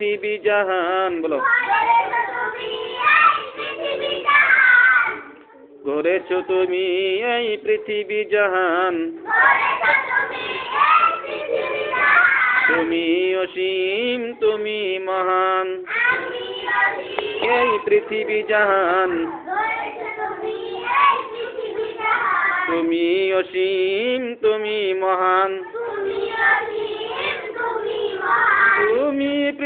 পৃথিবী জাহান, বলো। গড়েছ তুমি এই পৃথিবী জাহান। তুমি অসীম, তুমি মহান। এই পৃথিবী জাহান। তুমি অসীম, তুমি মহান। তুমি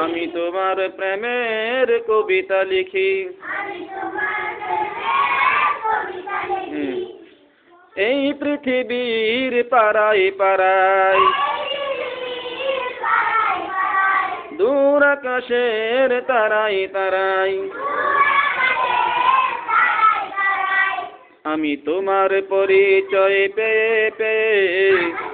আমি তোমার প্রেমের কবিতা লিখি। এই পৃথিবীর পাড়ায় পাড়ায় দূর আকাশের তারাই তারাই আমি তোমার পরিচয় পেয়ে পেয়ে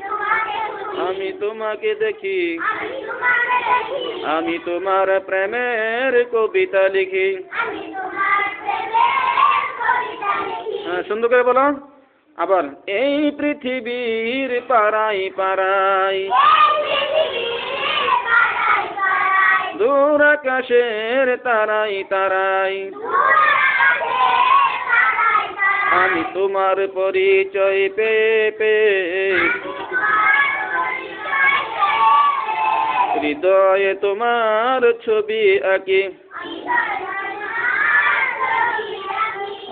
আমি তোমাকে দেখি। আমি তোমার প্রেমের কবিতা লিখি। হ্যাঁ, সুন্দর করে বলো। আবার এই পৃথিবীর পাড়াই পাড়াই দূর আকাশের তারাই তারাই আমি তোমার পরিচয় পেয়ে পেয়ে হৃদয়ে তোমার ছবি আঁকি।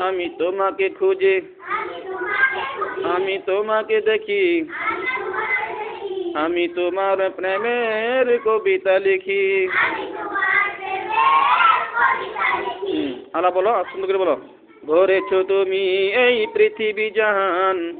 আমি তোমাকে খুঁজি। আমি তোমাকে দেখি। আমি তোমার প্রেমের কবিতা লিখি। আলা বলো সুন্দর করে বলো। ধরেছ তুমি এই পৃথিবী জাহান।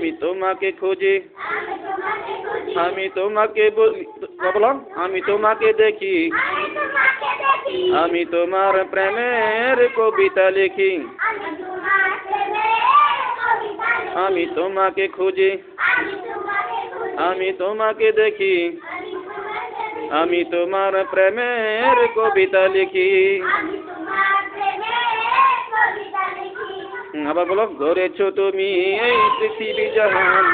আমি তোমাকে খুঁজি। আমি তোমাকে বলি বলো। আমি তোমাকে দেখি। আমি তোমার প্রেমের কবিতা লিখি। আমি তোমাকে খুঁজি। আমি তোমাকে দেখি। আমি তোমার প্রেমের কবিতা লিখি। আবার বলো ধরেছ তুমি এই পৃথিবী জাহান।